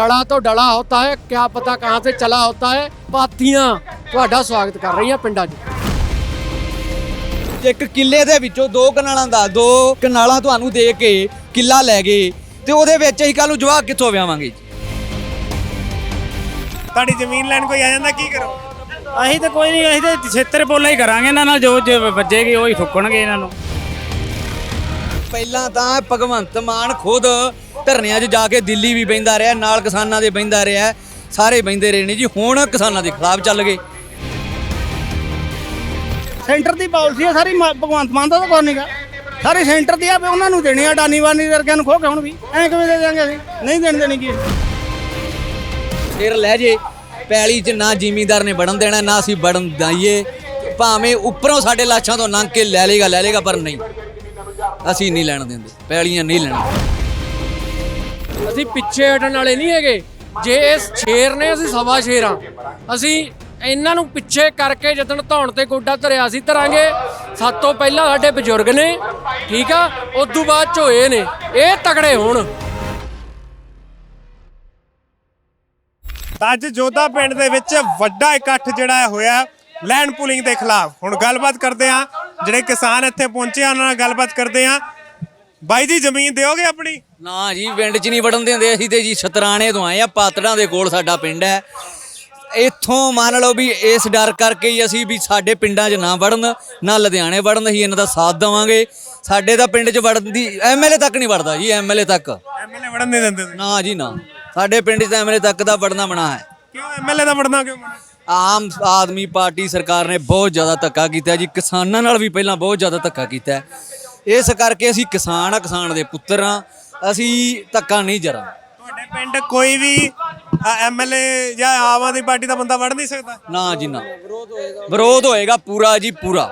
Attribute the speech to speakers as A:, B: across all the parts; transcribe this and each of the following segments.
A: ਡਲਾ ਤੋਂ ਡਲਾ ਹੋਤਾ ਹੈ ਕਿਆ ਪਤਾ ਕਹਾਂ ਸੇ ਚਲਾ ਹੋਤਾ ਹੈ। ਪਾਤੀਆਂ ਤੁਹਾਡਾ ਸਵਾਗਤ ਕਰ ਰਹੀਆਂ ਪਿੰਡਾਂ 'ਚ।
B: ਇੱਕ ਕਿੱਲੇ ਦੇ ਵਿੱਚੋਂ ਦੋ ਕਨਾਲਾਂ ਦਾ ਦੋ ਕਨਾਲਾਂ ਤੁਹਾਨੂੰ ਦੇ ਕੇ ਕਿੱਲਾ ਲੈ ਗਏ। ਤੇ ਉਹਦੇ ਵਿੱਚ ਅਸੀਂ ਕੱਲ ਨੂੰ ਜਵਾਕ ਕਿੱਥੋਂ ਵਿਆਵਾਂਗੇ
C: ਤੁਹਾਡੀ ਜ਼ਮੀਨ ਲੈਣ ਕੋਈ ਆ ਜਾਂਦਾ ਕੀ ਕਰੋ?
D: ਅਸੀਂ ਤਾਂ ਕੋਈ ਨਹੀਂ ਅਸੀਂ ਤਾਂ ਛੇਤਰ ਪੋਲਾ ਹੀ ਕਰਾਂਗੇ ਇਹਨਾਂ ਨਾਲ ਜੋ ਜੋ ਵੱਜੇਗੀ ਉਹ ਹੀ ਠੁੱਕਣਗੇ ਇਹਨਾਂ ਨੂੰ।
B: ਪਹਿਲਾਂ ਤਾਂ ਭਗਵੰਤ ਮਾਨ ਖੁਦ ਧਰਨਿਆਂ 'ਚ ਜਾ ਕੇ ਦਿੱਲੀ ਵੀ ਬੈਂਦਾ ਰਿਹਾ ਨਾਲ ਕਿਸਾਨਾਂ ਦੇ ਬੈਂਦਾ ਰਿਹਾ ਸਾਰੇ ਬੈਂਦੇ ਰਹੇ ਨੇ ਜੀ ਹੁਣ ਕਿਸਾਨਾਂ ਦੇ ਖਿਲਾਫ ਚੱਲ ਗਏ।
D: ਸੈਂਟਰ ਦੀ ਪਾਲਿਸੀ ਹੈ ਸਾਰੀ ਮ- ਭਗਵੰਤ ਮਾਨ ਦਾ ਤਾਂ ਕੋਈ ਨਹੀਂਗਾ ਸਾਰੀ ਸੈਂਟਰ ਦੀ ਆ ਵੀ ਉਹਨਾਂ ਨੂੰ ਦੇਣੀ ਆ ਡਾਨੀ ਵਾਨੀ ਵਰਗਿਆਂ ਨੂੰ ਖੋ ਕੇ ਹੁਣ ਵੀ। ਐਂ ਕਿਵੇਂ ਦੇ ਦਿਆਂਗੇ ਅਸੀਂ? ਨਹੀਂ ਦੇਣ ਦੇਣੀ ਕੀ?
B: ਫਿਰ ਲੈ ਜੇ ਪੈਲੀ 'ਚ ਨਾ ਜ਼ਿਮੀਂਦਾਰ ਨੇ ਵੜਨ ਦੇਣਾ ਨਾ ਅਸੀਂ ਵੜਨ ਦਈਏ ਭਾਵੇਂ ਉੱਪਰੋਂ ਸਾਡੇ ਲਾਸ਼ਾਂ ਤੋਂ ਲੰਘ ਕੇ ਲੈ ਲੇਗਾ ਲੈ ਲੇਗਾ ਪਰ ਨਹੀਂ। ਅਸੀਂ ਨਹੀਂ ਲੈਣ ਦਿੰਦੇ ਪੈਲੀਆਂ ਨਹੀਂ ਲੈਣਾ
A: ਅਸੀਂ ਪਿੱਛੇ ਹਟਣ ਵਾਲੇ ਨਹੀਂ ਹੈਗੇ। ਜੇ ਇਸ ਸ਼ੇਰ ਨੇ ਅਸੀਂ ਸਵਾ ਸ਼ੇਰ ਅਸੀਂ ਇਹਨਾਂ ਨੂੰ ਪਿੱਛੇ ਕਰਕੇ ਜਦੋਂ ਧੌਣ ਤੇ ਗੋਡਾ ਧਰਿਆ ਸੀ ਧਰਾਂਗੇ। ਸਭ ਤੋਂ ਪਹਿਲਾਂ ਸਾਡੇ ਬਜ਼ੁਰਗ ਨੇ ਠੀਕ ਆ? ਉਸ ਤੋਂ ਬਾਅਦ ਚ ਹੋਏ ਨੇ। ਇਹ ਤਗੜੇ ਹੋਣ।
C: ਅੱਜ ਜੋਧਾ ਪਿੰਡ ਦੇ ਵਿੱਚ ਵੱਡਾ ਇਕੱਠ ਜਿਹੜਾ ਹੋਇਆ ਲੈਂਡ ਪੂਲਿੰਗ ਦੇ ਖਿਲਾਫ। ਹੁਣ ਗੱਲਬਾਤ ਕਰਦੇ ਆ ਜਿਹੜੇ ਕਿਸਾਨ ਇੱਥੇ ਪਹੁੰਚੇ ਆ ਉਹਨਾਂ ਨਾਲ ਗੱਲਬਾਤ ਕਰਦੇ ਆ ਬਾਈ ਜੀ ਜ਼ਮੀਨ ਦਿਓਗੇ ਆਪਣੀ?
B: ਨਾ ਜੀ ਪਿੰਡ 'ਚ ਨਹੀਂ ਵੜਨ ਦਿੰਦੇ ਅਸੀਂ ਤੇ ਜੀ ਸ਼ਤਰਾਣੇ ਤੋਂ ਆਏ ਆ ਪਾਤੜਾਂ ਦੇ ਕੋਲ ਸਾਡਾ ਪਿੰਡ ਹੈ। ਇੱਥੋਂ ਮੰਨ ਲਓ ਵੀ ਇਸ ਡਰ ਕਰਕੇ ਹੀ ਅਸੀਂ ਵੀ ਸਾਡੇ ਪਿੰਡਾਂ 'ਚ ਨਾ ਵੜਨ ਨਾ ਲੁਧਿਆਣੇ ਵੜਨ ਅਸੀਂ ਇਹਨਾਂ ਦਾ ਸਾਥ ਦੇਵਾਂਗੇ। ਸਾਡੇ ਤਾਂ ਪਿੰਡ 'ਚ ਵੜਨ ਦੀ ਐਮਐਲਏ ਤੱਕ ਨਹੀਂ ਵੜਦਾ ਜੀ ਐਮਐਲਏ ਤੱਕ।
C: ਐਮਐਲਏ ਵੜਨ ਨਹੀਂ ਦਿੰਦੇ ਤੁਸੀਂ।
B: ਨਾ ਜੀ ਨਾ। ਸਾਡੇ ਪਿੰਡ 'ਚ ਐਮਐਲਏ ਤੱਕ ਦਾ ਵੜਨਾ ਮਨਾ ਹੈ।
C: ਕਿਉਂ ਐਮਐਲਏ ਦਾ ਵੜਨਾ ਕਿਉਂ ਮਨਾ?
B: ਆਮ ਆਦਮੀ ਪਾਰਟੀ ਸਰਕਾਰ ਨੇ ਬਹੁਤ ਜ਼ਿਆਦਾ ਧੱਕਾ ਕੀਤਾ ਜੀ। ਕਿਸਾਨਾਂ ਨਾਲ ਵੀ ਪਹਿਲਾਂ ਬਹੁਤ ਜ਼ਿਆਦਾ ਧੱਕਾ ਕੀਤਾ। ਇਸ ਕਰਕੇ ਅਸੀਂ ਕਿਸਾਨ ਆ ਕਿਸਾਨ ਦੇ ਪੁੱਤਰ ਆ। ਅਸੀਂ ਧੱਕਾ ਨਹੀਂ ਜਰਾ।
C: ਤੁਹਾਡੇ ਪਿੰਡ ਕੋਈ ਵੀ ਐਮਐਲਏ ਜਾਂ ਆਮ ਆਦਮੀ ਪਾਰਟੀ ਦਾ ਬੰਦਾ ਵੜ ਨਹੀਂ ਸਕਦਾ?
B: ਨਾ ਜੀ ਨਾ। ਵਿਰੋਧ ਹੋਏਗਾ ਪੂਰਾ ਜੀ ਪੂਰਾ।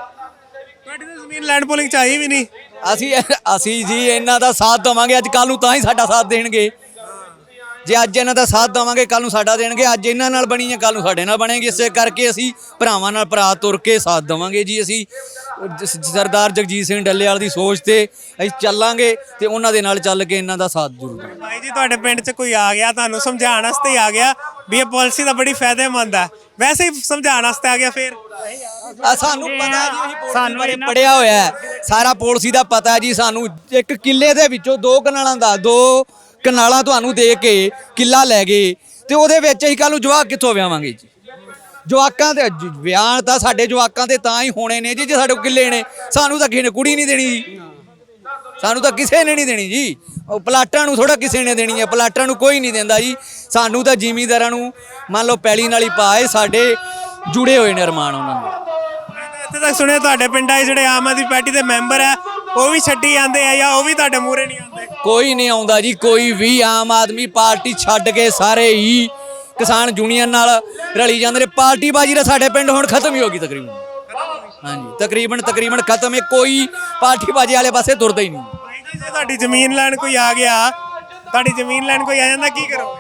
C: ਤੁਹਾਡੀ ਤਾਂ ਜ਼ਮੀਨ ਲੈਂਡ ਪੂਲਿੰਗ ਚਾਹੀ ਵੀ ਨਹੀਂ।
B: ਅਸੀਂ ਅਸੀਂ ਜੀ ਇਹਨਾਂ ਦਾ ਸਾਥ ਦੇਵਾਂਗੇ ਅੱਜ ਕੱਲ ਨੂੰ ਤਾਂ ਹੀ ਸਾਡਾ ਸਾਥ ਦੇਣਗੇ। ਜੇ ਅੱਜ ਇਹਨਾਂ ਦਾ ਸਾਥ ਦੇਵਾਂਗੇ ਕੱਲ ਨੂੰ ਸਾਡਾ ਦੇਣਗੇ ਅੱਜ ਇਹਨਾਂ ਨਾਲ ਬਣੀ ਹੈ ਕੱਲ ਨੂੰ ਸਾਡੇ ਨਾਲ ਬਣੇਗੀ ਇਸੇ ਕਰਕੇ ਅਸੀਂ ਭਰਾਵਾਂ ਨਾਲ ਭਰਾ ਤੁਰ ਕੇ ਸਾਥ ਦੇਵਾਂਗੇ ਜੀ ਅਸੀਂ। ਸਰਦਾਰ ਜਗਜੀਤ ਸਿੰਘ ਡੱਲੇਵਾਲ ਦੀ ਸੋਚ ਤੇ ਅਸੀਂ ਚੱਲਾਂਗੇ ਤੇ ਉਹਨਾਂ ਦੇ ਨਾਲ ਚੱਲ ਕੇ ਇਹਨਾਂ ਦਾ ਸਾਥ ਜ਼ਰੂਰ ਦੇਵਾਂਗੇ।
C: ਭਾਈ ਜੀ ਤੁਹਾਡੇ ਪਿੰਡ 'ਚ ਕੋਈ ਆ ਗਿਆ? ਤੁਹਾਨੂੰ ਸਮਝਾਉਣ ਵਾਸਤੇ ਆ ਗਿਆ ਵੀ ਇਹ ਪਾਲਿਸੀ ਤਾਂ ਬੜੀ ਫਾਇਦੇਮੰਦ ਹੈ ਵੈਸੇ ਹੀ ਸਮਝਾਉਣ ਵਾਸਤੇ ਆ ਗਿਆ ਫੇਰ।
B: ਆ ਸਾਨੂੰ ਪਤਾ ਜੀ ਅਸੀਂ ਪੋਲਿਸੀ
D: ਸਾਨੂੰ
B: ਬਾਰੇ
D: ਇਹਨਾਂ-
B: ਪੜਿਆ ਹੋਇਆ ਸਾਰਾ ਪਾਲਿਸੀ ਦਾ ਪਤਾ ਜੀ ਸਾਨੂੰ ਇੱਕ ਕਿੱਲੇ ਦੇ ਵਿੱਚੋਂ ਦੋ ਕਨਾਲਾਂ ਦਾ ਦੋ ਕਨਾਲਾਂ ਤੁਹਾਨੂੰ ਦੇ ਕੇ ਕਿੱਲਾ ਲੈ ਗਏ ਤੇ ਉਹਦੇ ਵਿੱਚ ਅਸੀਂ ਕੱਲ ਨੂੰ ਜਵਾਕ ਕਿੱਥੋਂ ਵਿਆਵਾਂਗੇ ਜੀ? ਜਵਾਕਾਂ ਦੇ ਜ- ਵਿਆਹ ਤਾਂ ਸਾਡੇ ਜਵਾਕਾਂ ਦੇ ਤਾਂ ਹੀ ਹੋਣੇ ਨੇ ਜੀ, ਜੇ ਸਾਡੇ ਕੋਲ ਕਿੱਲੇ ਨੇ, ਸਾਨੂੰ ਤਾਂ ਕਿਸੇ ਨੇ ਕੁੜੀ ਨਹੀਂ ਦੇਣੀ ਜੀ। ਸਾਨੂੰ ਤਾਂ ਕਿਸੇ ਨੇ ਨਹੀਂ ਦੇਣੀ ਜੀ। ਉਹ ਪਲਾਟਾਂ ਨੂੰ ਥੋੜਾ ਕਿਸੇ ਨੇ ਦੇਣੀ ਹੈ, ਪਲਾਟਾਂ ਨੂੰ ਕੋਈ ਨਹੀਂ ਦਿੰਦਾ ਜੀ। ਸਾਨੂੰ ਤਾਂ ਜ਼ਿਮੀਂਦਾਰਾਂ ਨੂੰ ਮੰਨ ਲਓ ਪੈਲੀ ਨਾਲ ਹੀ ਪਾਏ ਸਾਡੇ ਜੁੜੇ ਹੋਏ ਨੇ ਅਰਮਾਨ ਉਹਨਾਂ ਨਾਲ।
C: ਮੈਂ ਤਾਂ ਇੱਥੇ ਤੱਕ ਸੁਣਿਆ, ਤੁਹਾਡੇ ਪਿੰਡਾਂ 'ਚ ਜਿਹੜੇ ਆਮ ਆਦਮੀ ਪਾਰਟੀ ਦੇ ਮੈਂਬਰ ਆ ਉਹ ਵੀ ਛੱਡੀ ਜਾਂਦੇ ਆ ਜਾਂ ਉਹ ਵੀ ਤੁਹਾਡੇ ਮੂਹਰੇ ਨਹੀਂ ਆਉਂਦੇ?
B: ਕੋਈ ਨਹੀਂ ਆਉਂਦਾ ਜੀ ਕੋਈ ਵੀ ਆਮ ਆਦਮੀ ਪਾਰਟੀ ਛੱਡ ਕੇ ਸਾਰੇ ਹੀ ਕਿਸਾਨ ਯੂਨੀਅਨ ਨਾਲ ਰਲੀ ਜਾਂਦੇ ਨੇ। ਪਾਰਟੀ ਬਾਜੀ ਦਾ ਸਾਡੇ ਪਿੰਡ ਹੁਣ ਖਤਮ ਹੀ ਹੋ ਗਈ ਤਕਰੀਬਨ। ਹਾਂਜੀ ਤਕਰੀਬਨ ਤਕਰੀਬਨ ਖਤਮ ਹੈ। ਕੋਈ ਪਾਰਟੀ ਬਾਜੀ ਵਾਲੇ ਪਾਸੇ ਤੁਰਦਾ ਹੀ ਨਹੀਂ।
C: ਜੀ ਤੁਹਾਡੀ ਜ਼ਮੀਨ ਲੈਣ ਕੋਈ ਆ ਗਿਆ ਤੁਹਾਡੀ ਜ਼ਮੀਨ ਲੈਣ ਕੋਈ ਆ ਜਾਂਦਾ ਕੀ ਕਰੋ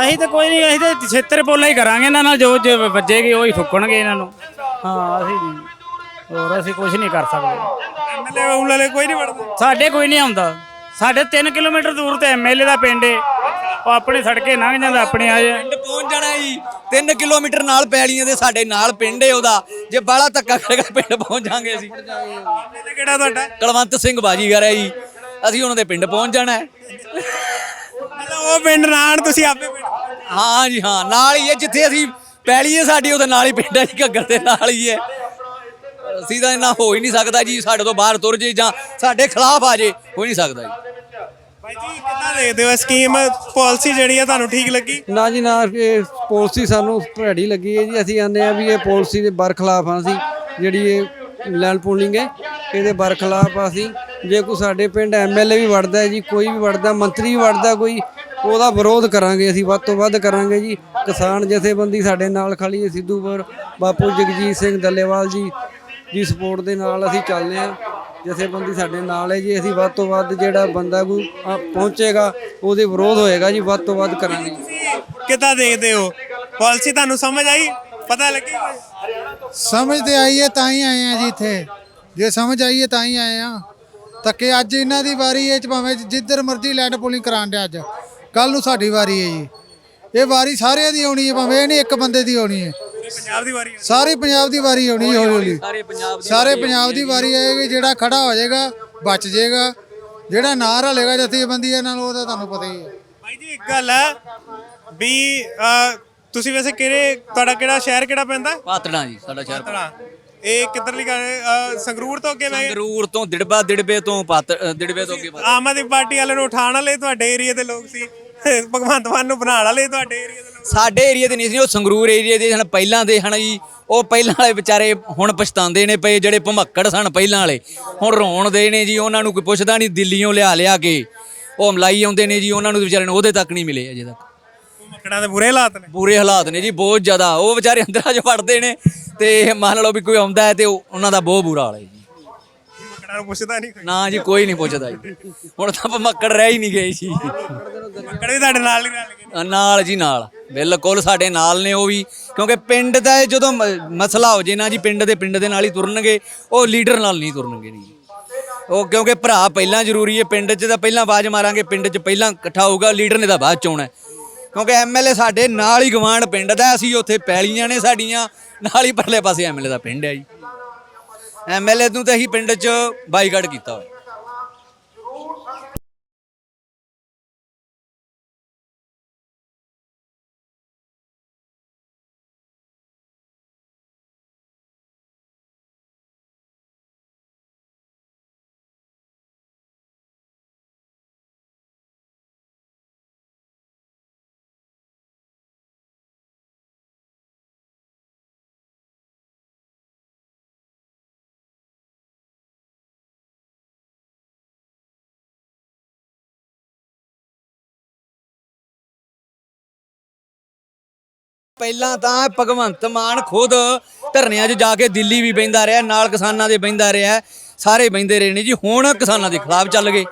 D: ਅਸੀਂ ਤਾਂ ਕੋਈ ਨਹੀਂ ਅਸੀਂ ਤਾਂ ਛੇਤਰ ਪੋਲਾ ਹੀ ਕਰਾਂਗੇ ਇਹਨਾਂ ਨਾਲ ਜੋ ਜੋ ਵੱਜੇਗੀ ਉਹ ਹੀ ਠੁੱਕਣਗੇ ਇਹਨਾਂ ਨੂੰ। ਹਾਂ ਅਸੀਂ ਹੋਰ ਅਸੀਂ ਕੁਝ ਨਹੀਂ ਕਰ ਸਕਦੇ।
C: ਐਮਐਲਏ ਵਾਲੇ ਕੋਈ ਨਹੀਂ ਵੜਦਾ।
D: ਸਾਡੇ ਕੋਈ ਨਹੀਂ ਆਉਂਦਾ। ਸਾਡੇ 3 ਕਿਲੋਮੀਟਰ ਦੂਰ ਤੇ ਐਮਐਲਏ ਦਾ ਪਿੰਡ ਏ। ਉਹ ਆਪਣੇ ਸੜਕੇ ਲੰਘ ਜਾਂਦਾ ਆਪਣੇ ਆ
B: ਪਿੰਡ ਪਹੁੰਚ ਜਾਣਾ ਜੀ। 3 ਕਿਲੋਮੀਟਰ ਨਾਲ ਪੈਲੀਆਂ ਦੇ ਸਾਡੇ ਨਾਲ ਪਿੰਡ ਹੈ ਉਹਦਾ। ਜੇ ਬਾਹਲਾ ਧੱਕਾ ਕਰੇਗਾ ਪਿੰਡ ਪਹੁੰਚ ਜਾਾਂਗੇ ਅਸੀਂ।
C: ਐਮਐਲਏ ਕਿਹੜਾ ਤੁਹਾਡਾ?
B: ਕਲਵੰਤ ਸਿੰਘ ਬਾਜੀਗਰ ਹੈ ਜੀ। ਅਸੀਂ ਉਹਨਾਂ ਦੇ ਪਿੰਡ ਪਹੁੰਚ ਜਾਣਾ ਹੈ।
C: ਮਤਲਬ ਉਹ ਪਿੰਡ ਨਾਨ ਤੁਸੀਂ ਆਪੇ ਪਿੰਡ
B: ਹਾਂ ਜੀ ਹਾਂ। ਨਾਲ ਹੀ ਹੈ ਜਿੱਥੇ ਅਸੀਂ ਪੈਲੀ ਹੈ ਸਾਡੀ ਉਹਦੇ ਨਾਲ ਹੀ ਪਿੰਡ ਹੈ ਜੀ ਘੱਗਰ ਦੇ ਨਾਲ ਹੀ ਹੈ ਅਸੀਂ ਤਾਂ ਇੰਨਾ ਹੋ ਹੀ ਨਹੀਂ ਸਕਦਾ ਜੀ ਸਾਡੇ ਤੋਂ ਬਾਹਰ ਤੁਰ ਜੇ ਜਾਂ ਸਾਡੇ ਖਿਲਾਫ ਆ ਜੇ ਹੋ ਹੀ ਨਹੀਂ ਸਕਦਾ ਜੀ।
C: ਭਾਈ ਜੀ ਕਿੱਦਾਂ ਦੇਖਦੇ ਹੋ ਇਹ ਸਕੀਮ ਪਾਲਿਸੀ ਜਿਹੜੀ ਆ ਤੁਹਾਨੂੰ ਠੀਕ ਲੱਗੀ?
E: ਨਾ ਜੀ ਨਾ ਇਹ ਪਾਲਿਸੀ ਸਾਨੂੰ ਭੈੜੀ ਲੱਗੀ ਹੈ ਜੀ। ਅਸੀਂ ਆਨੇ ਆ ਵੀ ਇਹ ਪਾਲਿਸੀ ਦੇ ਬਰਖਲਾਫ ਆ ਅਸੀਂ ਜਿਹੜੀ ਇਹ ਲੈਂਡ ਪੂਲਿੰਗ ਹੈ ਇਹਦੇ ਬਰਖਲਾਫ ਆ ਅਸੀਂ। ਜੇ ਕੋਈ ਸਾਡੇ ਪਿੰਡ ਐਮਐਲਏ ਵੀ ਵੜਦਾ ਹੈ ਜੀ ਕੋਈ ਵੀ ਵੜਦਾ ਮੰਤਰੀ ਵੀ ਵੜਦਾ ਕੋਈ ਉਹਦਾ ਵਿਰੋਧ ਕਰਾਂਗੇ ਅਸੀਂ ਵੱਧ ਤੋਂ ਵੱਧ ਕਰਾਂਗੇ ਜੀ। ਕਿਸਾਨ ਜਥੇਬੰਦੀ ਸਾਡੇ ਨਾਲ ਖੜੀ ਹੈ ਸਿੱਧੂਪੁਰ ਬਾਪੂ ਜਗਜੀਤ ਸਿੰਘ ਦੱਲੇਵਾਲ ਜੀ ਦੀ ਸਪੋਰਟ ਦੇ ਨਾਲ ਅਸੀਂ ਚੱਲਦੇ ਆ ਜਥੇਬੰਦੀ ਸਾਡੇ ਨਾਲ ਹੈ ਜੀ। ਅਸੀਂ ਵੱਧ ਤੋਂ ਵੱਧ ਜਿਹੜਾ ਬੰਦਾ ਆ ਪਹੁੰਚੇਗਾ ਉਹਦੇ ਵਿਰੋਧ ਹੋਏਗਾ ਜੀ। ਵੱਧ ਤੋਂ ਵੱਧ ਕਰਾਂਗੇ।
C: ਕਿੱਦਾਂ ਦੇਖਦੇ ਹੋ? ਪਾਲਿਸੀ ਤੁਹਾਨੂੰ ਸਮਝ ਆਈ? ਪਤਾ ਲੱਗੀ?
F: ਸਮਝ ਤੇ ਆਈ ਹੈ ਤਾਂ ਹੀ ਆਏ ਆ ਜੀ ਇੱਥੇ। ਜੇ ਸਮਝ ਆਈ ਹੈ ਤਾਂ ਹੀ ਆਏ ਆ ਤੱਕੇ ਅੱਜ ਇਹਨਾਂ ਦੀ ਵਾਰੀ ਹੈ ਚ ਭਾਵੇਂ ਜਿੱਧਰ ਮਰਜ਼ੀ ਲੈਂਡ ਪੋਲਿੰਗ ਕਰਾਉਣ ਦੇ ਅੱਜ। ਕੱਲ ਨੂੰ ਸਾਡੀ ਵਾਰੀ ਹੈ ਜੀ। ਇਹ ਵਾਰੀ ਸਾਰਿਆਂ ਦੀ ਆਉਣੀ ਹੈ ਭਾਵੇਂ ਇਹ ਨਹੀਂ ਇੱਕ ਬੰਦੇ ਦੀ ਆਉਣੀ ਹੈ।
C: ਪੰਜਾਬ ਦੀ ਵਾਰੀ
F: ਸਾਰੀ ਪੰਜਾਬ ਦੀ ਵਾਰੀ ਆਉਣੀ ਹੈ ਹੌਲੀ ਹੌਲੀ।
B: ਸਾਰੇ ਪੰਜਾਬ
F: ਸਾਰੇ ਪੰਜਾਬ ਦੀ ਵਾਰੀ ਆਏਗੀ ਜਿਹੜਾ ਖੜਾ ਹੋ ਜਾਏਗਾ ਬਚ ਜਾਏਗਾ। ਜਿਹੜਾ ਨਾ ਰਲੇਗਾ ਜਥੇਬੰਦੀਆਂ ਨਾਲ ਉਹਦਾ ਤੁਹਾਨੂੰ ਪਤਾ ਹੀ ਹੈ।
C: ਭਾਈ ਜੀ ਇੱਕ ਗੱਲ ਹੈ ਵੀ ਅਹ, ਤੁਸੀਂ ਵੈਸੇ ਕਿਹੜੇ ਤੁਹਾਡਾ ਕਿਹੜਾ ਸ਼ਹਿਰ ਕਿਹੜਾ ਪੈਂਦਾ?
B: ਪਾਤੜਾਂ ਜੀ ਸਾਡਾ ਸ਼ਹਿਰ
C: ਤੜਾ ਇਹ ਕਿੱਧਰਲੀ ਗੱਲ ਹੈ? ਅਹ, ਸੰਗਰੂਰ ਤੋਂ ਅੱਗੇ ਮੈਂ
B: ਸੰਗਰੂਰ ਤੋਂ ਦਿੜਬਾ ਦਿੜਬੇ ਤੋਂ ਪਾਤ ਅ, ਦਿੜਬੇ ਤੋਂ ਅੱਗੇ ਪਾਤੜ।
C: ਆਮ ਆਦਮੀ ਪਾਰਟੀ ਵਾਲੇ ਨੂੰ ਉਠਾਉਣ ਵਾਲੇ ਤੁਹਾਡੇ ਏਰੀਆ ਦੇ ਲੋਕ ਸੀ। ਭਗਵੰਤ ਮਾਨ ਨੂੰ ਬਣਾਉਣ ਵਾਲੇ ਤੁਹਾਡੇ ਏਰੀਆ ਦੇ
B: ਸਾਡੇ ਏਰੀਆ ਦੇ ਨਹੀਂ ਸੀ ਉਹ ਸੰਗਰੂਰ ਏਰੀਆ ਦੇ ਹਨ ਪਹਿਲਾਂ ਦੇ ਹਨ ਜੀ। ਉਹ ਪਹਿਲਾਂ ਵਾਲੇ ਵਿਚਾਰੇ ਹੁਣ ਪਛਤਾਉਂਦੇ ਨੇ ਪਏ ਜਿਹੜੇ ਭਮੱਕੜ ਸਨ ਪਹਿਲਾਂ ਵਾਲੇ। ਹੁਣ ਰੋਣ ਦੇ ਨੇ ਜੀ ਉਹਨਾਂ ਨੂੰ ਕੋਈ ਪੁੱਛਦਾ ਨਹੀਂ ਦਿੱਲੀੋਂ ਲਿਆ ਲਿਆ ਕੇ। ਉਹ ਮਲਾਈ ਆਉਂਦੇ ਨੇ ਜੀ ਉਹਨਾਂ ਨੂੰ ਵਿਚਾਰੇ ਨੂੰ ਉਹਦੇ ਤੱਕ ਨਹੀਂ ਮਿਲੇ ਅਜੇ ਤੱਕ।
C: ਮੱਕੜਾਂ ਦੇ ਬੁਰੇ ਹਾਲਾਤ ਨੇ।
B: ਬੁਰੇ ਹਾਲਾਤ ਨੇ ਜੀ ਬਹੁਤ ਜ਼ਿਆਦਾ। ਉਹ ਵਿਚਾਰੇ ਅੰਦਰਾਂ 'ਚ ਵੜਦੇ ਨੇ ਤੇ ਮੰਨ ਲਓ ਵੀ ਕੋਈ ਆਉਂਦਾ ਹੈ ਤੇ ਉਹ- ਉਹਨਾਂ ਦਾ ਬਹੁਤ ਬੁਰਾ ਹਾਲ ਹੈ ਜੀ।
C: ਮੱਕੜਾਂ ਨੂੰ ਪੁੱਛਦਾ ਨਹੀਂ ਕੋਈ।
B: ਨਾ ਜੀ ਕੋਈ ਨਹੀਂ ਪੁੱਛਦਾ ਜੀ। ਹੁਣ ਤਾਂ ਭਮੱਕੜ ਰਹਿ ਹੀ ਨਹੀਂ ਗਏ ਜੀ।
C: ਮੱਕੜ ਵੀ ਤੁਹਾਡੇ ਨਾਲ ਹੀ ਰਲ ਗਏ
B: ਨਾਲ ਜੀ ਨਾਲ। ਬਿਲਕੁਲ ਸਾਡੇ ਨਾਲ ਨੇ ਉਹ ਵੀ, ਕਿਉਂਕਿ ਪਿੰਡ ਦਾ ਜਦੋਂ ਮ- ਮਸਲਾ ਹੋ ਜੇ ਨਾ ਜੀ, ਪਿੰਡ ਦੇ ਪਿੰਡ ਦੇ ਨਾਲ ਹੀ ਤੁਰਨਗੇ, ਉਹ ਲੀਡਰ ਨਾਲ ਨਹੀਂ ਤੁਰਨਗੇ ਜੀ। ਉਹ ਕਿਉਂਕਿ ਭਰਾ ਪਹਿਲਾਂ ਜ਼ਰੂਰੀ ਹੈ, ਪਿੰਡ 'ਚ ਤਾਂ ਪਹਿਲਾਂ ਆਵਾਜ਼ ਮਾਰਾਂਗੇ, ਪਿੰਡ 'ਚ ਪਹਿਲਾਂ ਇਕੱਠਾ ਹੋਊਗਾ, ਲੀਡਰ ਨੇ ਤਾਂ ਬਾਅਦ 'ਚ ਆਉਣਾ ਹੈ। ਕਿਉਂਕਿ ਐਮਐਲਏ ਸਾਡੇ ਨਾਲ ਹੀ ਗਵਾਂਡ ਪਿੰਡ ਦਾ, ਅਸੀਂ ਉੱਥੇ ਪੈਲੀਆਂ ਨੇ ਸਾਡੀਆਂ, ਨਾਲ ਹੀ ਪਰਲੇ ਪਾਸੇ ਐਮਐਲਏ ਦਾ ਪਿੰਡ ਹੈ ਜੀ। ਐਮਐਲਏ ਨੂੰ ਤਾਂ ਅਸੀਂ ਪਿੰਡ 'ਚ ਬਾਈਕਾਟ ਕੀਤਾ ਹੋਇਆ। ਪਹਿਲਾਂ ਤਾਂ ਭਗਵੰਤ ਮਾਨ ਖੁਦ ਧਰਨਿਆਂ 'ਚ ਜਾ ਕੇ ਦਿੱਲੀ ਵੀ ਬੈਂਦਾ ਰਿਹਾ, ਨਾਲ ਕਿਸਾਨਾਂ ਦੇ ਬੈਂਦਾ ਰਿਹਾ, ਸਾਰੇ ਬੈਂਦੇ ਰਹੇ ਨੇ ਜੀ। ਹੁਣ ਕਿਸਾਨਾਂ ਦੇ ਖਿਲਾਫ ਚੱਲ ਗਏ।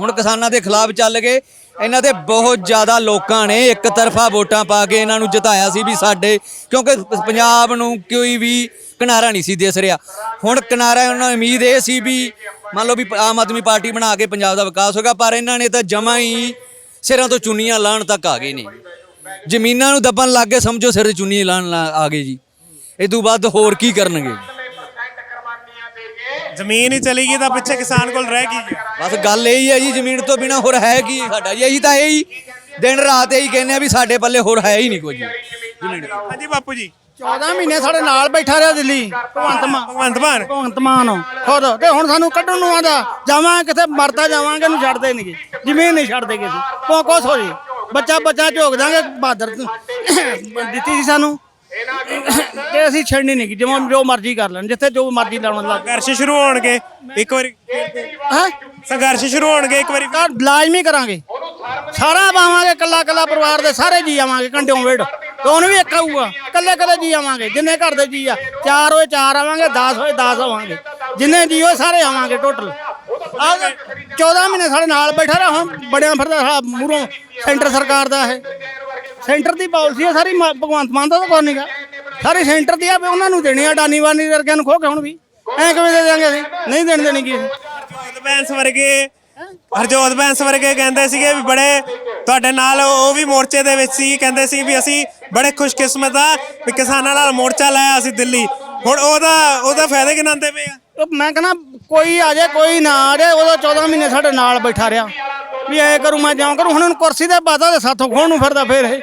B: ਹੁਣ ਕਿਸਾਨਾਂ ਦੇ ਖਿਲਾਫ ਚੱਲ ਗਏ। ਇਹਨਾਂ ਦੇ ਬਹੁਤ ਜ਼ਿਆਦਾ ਲੋਕਾਂ ਨੇ ਇੱਕ ਤਰਫਾ ਵੋਟਾਂ ਪਾ ਕੇ ਇਹਨਾਂ ਨੂੰ ਜਿਤਾਇਆ ਸੀ ਵੀ ਸਾਡੇ, ਕਿਉਂਕਿ ਪੰਜਾਬ ਨੂੰ ਕੋਈ ਵੀ ਕਿਨਾਰਾ ਨਹੀਂ ਸੀ ਦਿਸ ਰਿਹਾ। ਹੁਣ ਕਿਨਾਰਾ ਉਹਨਾਂ ਨੂੰ ਉਮੀਦ ਇਹ ਸੀ ਵੀ ਮੰਨ ਲਓ ਵੀ ਆਮ ਆਦਮੀ ਪਾਰਟੀ ਬਣਾ ਕੇ ਪੰਜਾਬ ਦਾ ਵਿਕਾਸ ਹੋਗਾ ਪਰ ਇਹਨਾਂ ਨੇ ਤਾਂ ਜਮਾ ਹੀ ਸਿਰਾਂ ਤੋਂ ਚੁੰਨੀਆਂ ਲਾਣ ਤੱਕ ਆ ਗਏ ਨੇ। ਜ਼ਮੀਨਾਂ ਨੂੰ ਦੱਬਣ ਲੱਗ ਗਏ ਸਮਝੋ ਸਿਰ ਤੇ ਚੁੰਨੀ ਲਾਣ ਲਾ- ਆ ਗਏ ਜੀ। ਇਹ ਤੋਂ ਬਾਅਦ ਹੋਰ ਕੀ ਕਰਨਗੇ?
C: ਜ਼ਮੀਨ ਹੀ ਚਲੀ ਗਈ ਤਾਂ ਪਿੱਛੇ ਕਿਸਾਨ ਕੋਲ ਰਹਿ ਗਈ
B: ਬਸ ਗੱਲ ਇਹੀ ਹੈ ਜੀ ਜ਼ਮੀਨ ਤੋਂ ਬਿਨਾ ਹੋਰ ਹੈ ਕੀ ਸਾਡਾ ਜੀ। ਅਸੀਂ ਤਾਂ ਇਹੀ ਦਿਨ ਰਾਤ ਇਹੀ ਕਹਿੰਦੇ ਆ ਵੀ ਸਾਡੇ ਪੱਲੇ ਹੋਰ ਹੈ ਹੀ ਨਹੀਂ ਕੁਝ ਜ਼ਮੀਨ
C: ਹਾਂਜੀ ਬਾਪੂ ਜੀ।
D: 14 ਮਹੀਨੇ ਸਾਡੇ ਨਾਲ ਬੈਠਾ ਰਿਹਾ ਦਿੱਲੀ ਭਗਵੰਤ ਮਾਨ।
C: ਭਗਵੰਤ ਮਾਨ।
D: ਭਗਵੰਤ ਮਾਨ। ਖੁਦ। ਤੇ ਹੁਣ ਸਾਨੂੰ ਕੱਢਣ ਨੂੰ ਆਂਦਾ। ਜਾਵਾਂ ਕਿਤੇ ਮਰਦਾ ਜਾਵਾਂਗੇ ਨੂੰ ਛੱਡਦੇ ਨਹੀਂਗੇ ਜ਼ਮੀਨ ਨਹੀਂ ਛੱਡਦੇ ਕਿਸੇ ਕੋ ਕੁਛ ਹੋ ਜੀ। ਬੱਚਾ ਬੱਚਾ ਝੋਕ ਦਾਂਗੇ ਬਹਾਦਰ ਦਿੱਤੀ ਸੀ ਸਾਨੂੰ। ਤੇ ਅਸੀਂ ਛੱਡਣੀ ਨਹੀਂ ਜਿਵੇਂ ਜੋ ਮਰਜ਼ੀ ਕਰ ਲੈਣ ਜਿੱਥੇ ਜੋ ਮਰਜ਼ੀ ਲਾਉਣ ਲੱਗ
C: ਸੰਘਰਸ਼ ਸ਼ੁਰੂ ਹੋਣਗੇ ਇੱਕ ਵਾਰੀ।
D: ਹਾਂ?
C: ਸੰਘਰਸ਼ ਸ਼ੁਰੂ ਹੋਣਗੇ ਇੱਕ ਵਾਰੀ।
D: ਤਾਂ ਲਾਜ਼ਮੀ ਕਰਾਂਗੇ। ਸਾਰਾ ਪਾਵਾਂਗੇ ਕੱਲਾ ਕੱਲਾ ਪਰਿਵਾਰ ਦੇ ਸਾਰੇ ਜੀ ਆਵਾਂਗੇ ਕੰਡਿਓਂ ਵੇੜ। ਉਹਨੂੰ ਵੀ ਇੱਕ ਆਊਗਾ ਕੱਲੇ ਕੱਲੇ ਜੀ ਆਵਾਂਗੇ ਜਿੰਨੇ ਘਰ ਦੇ ਜੀ ਆ। ਚਾਰ ਹੋਏ ਚਾਰ ਆਵਾਂਗੇ 10 ਹੋਏ 10 ਆਵਾਂਗੇ। ਜਿੰਨੇ ਜੀ ਹੋਏ ਸਾਰੇ ਆਵਾਂਗੇ ਟੋਟਲ ਆ 14 ਮਹੀਨੇ ਸਾਡੇ ਨਾਲ ਬੈਠਾ ਰਿਹਾ ਹੁਣ ਬੜਿਆਂ ਫਿਰਦਾ ਮੂਰੋਂ ਸੈਂਟਰ ਸਰਕਾਰ ਦਾ ਇਹ। ਸੈਂਟਰ ਦੀ ਪਾਲਿਸੀ ਹੈ ਸਾਰੀ ਮ- ਭਗਵੰਤ ਮਾਨ ਦਾ ਤਾਂ ਕੋਈ ਨਹੀਂਗਾ ਸਾਰੀ ਸੈਂਟਰ ਦੀ ਆ ਵੀ ਉਹਨਾਂ ਨੂੰ ਦੇਣੀ ਆ ਡਾਨੀ ਵਾਨੀ ਵਰਗਿਆਂ ਨੂੰ ਖੋ ਕੇ ਹੁਣ ਵੀ। ਐ ਕਿਵੇਂ ਦੇ ਦਿਆਂਗੇ ਅਸੀਂ? ਨਹੀਂ ਦੇਣ ਦੇਣੀ ਕੀ ਅਸੀਂ
C: ਹਰਜੋਤ ਬੈਂਸ ਵਰਗੇ ਹਰਜੋਤ ਬੈਂਸ ਵਰਗੇ ਕਹਿੰਦੇ ਸੀਗੇ ਵੀ ਬੜੇ ਤੁਹਾਡੇ ਨਾਲ ਉਹ ਵੀ ਮੋਰਚੇ ਦੇ ਵਿੱਚ ਸੀ ਕਹਿੰਦੇ ਸੀ ਵੀ ਅਸੀਂ ਬੜੇ ਖੁਸ਼ਕਿਸਮਤ ਆ ਵੀ ਕਿਸਾਨਾਂ ਨਾਲ ਮੋਰਚਾ ਲਾਇਆ ਅਸੀਂ ਦਿੱਲੀ। ਹੁਣ ਉਹਦਾ ਉਹਦਾ ਫਾਇਦਾ ਗਿਣਾਉਂਦੇ ਪਏ ਆ?
D: ਮੈਂ ਕਹਿੰਦਾ ਕੋਈ ਆ ਜਾਏ, ਕੋਈ ਨਾ ਆ ਜਾਏ, ਉਦੋਂ 14 ਮਹੀਨੇ ਸਾਡੇ ਨਾਲ ਬੈਠਾ ਰਿਹਾ। ਵੀ ਐ ਕਰੂ, ਮੈਂ ਜਾਉਂ ਕਰੂ, ਹੁਣ ਉਹਨੂੰ ਕੁਰਸੀ ਦੇ ਬਾਦਾ ਦੇ ਸਾਥੋਂ ਖੋਣ ਨੂੰ ਫਿਰਦਾ ਫੇਰ ਇਹ।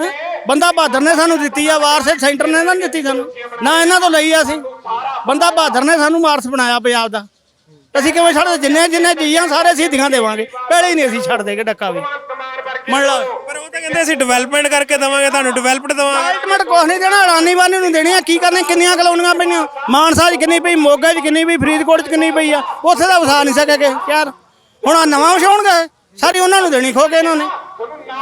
D: ਹੈਂ? ਬੰਦਾ ਬਹਾਦਰ ਨੇ ਸਾਨੂੰ ਦਿੱਤੀ ਆ, ਵਾਰਸ ਸੈਂਟਰ ਨੇ ਤਾਂ ਨਹੀਂ ਦਿੱਤੀ ਸਾਨੂੰ। ਨਾ ਇਹਨਾਂ ਤੋਂ ਲਈ ਆ ਅਸੀਂ। ਬੰਦਾ ਬਹਾਦਰ ਨੇ ਸਾਨੂੰ ਵਾਰਸ ਬਣਾਇਆ ਪੰਜਾਬ ਦਾ। ਅਸੀਂ ਕਿਵੇਂ ਛੱਡਦੇ ਜਿੰਨੇ ਜਿੰਨੇ ਜੀਆਂ ਸਾਰੇ ਸ਼ਹੀਦੀਆਂ ਦੇਵਾਂਗੇ। ਪਹਿਲੇ ਹੀ ਨਹੀਂ ਅਸੀਂ ਛੱਡ ਦੇਗੇ ਡੱਕਾ ਵੀ। ਮੰਨ ਲਓ
C: ਪਰ ਉਹ ਤਾਂ ਕਹਿੰਦੇ ਅਸੀਂ ਡਿਵੈਲਪਮੈਂਟ ਕਰਕੇ ਦਵਾਂਗੇ ਤੁਹਾਨੂੰ ਡਿਵੈਲਪਡ ਦਵਾਂਗੇ।
D: ਅਲਟੀਮੇਟ ਕੁਛ ਨਹੀਂ ਦੇਣਾ ਅਡਾਨੀ ਵਾਨੀ ਨੂੰ ਦੇਣੀ ਆ ਕੀ ਕਰਨੇ ਕਿੰਨੀਆਂ ਕਲੋਨੀਆਂ ਪਈਆਂ? ਮਾਨਸਾ 'ਚ ਕਿੰਨੀ ਪਈ ਮੋਗਾ 'ਚ ਕਿੰਨੀ ਪਈ ਫਰੀਦਕੋਟ 'ਚ ਕਿੰਨੀ ਪਈ ਆ? ਉੱਥੇ ਤਾਂ ਵਸਾ ਨਹੀਂ ਸਕੇਗੇ ਯਾਰ। ਹੁਣ ਆਹ ਨਵਾਂ ਵਸਾਉਣਗੇ ਸਾਰੀ ਉਹਨਾਂ ਨੂੰ ਦੇਣੀ ਖੋ ਕੇ ਇਹਨਾਂ ਨੇ।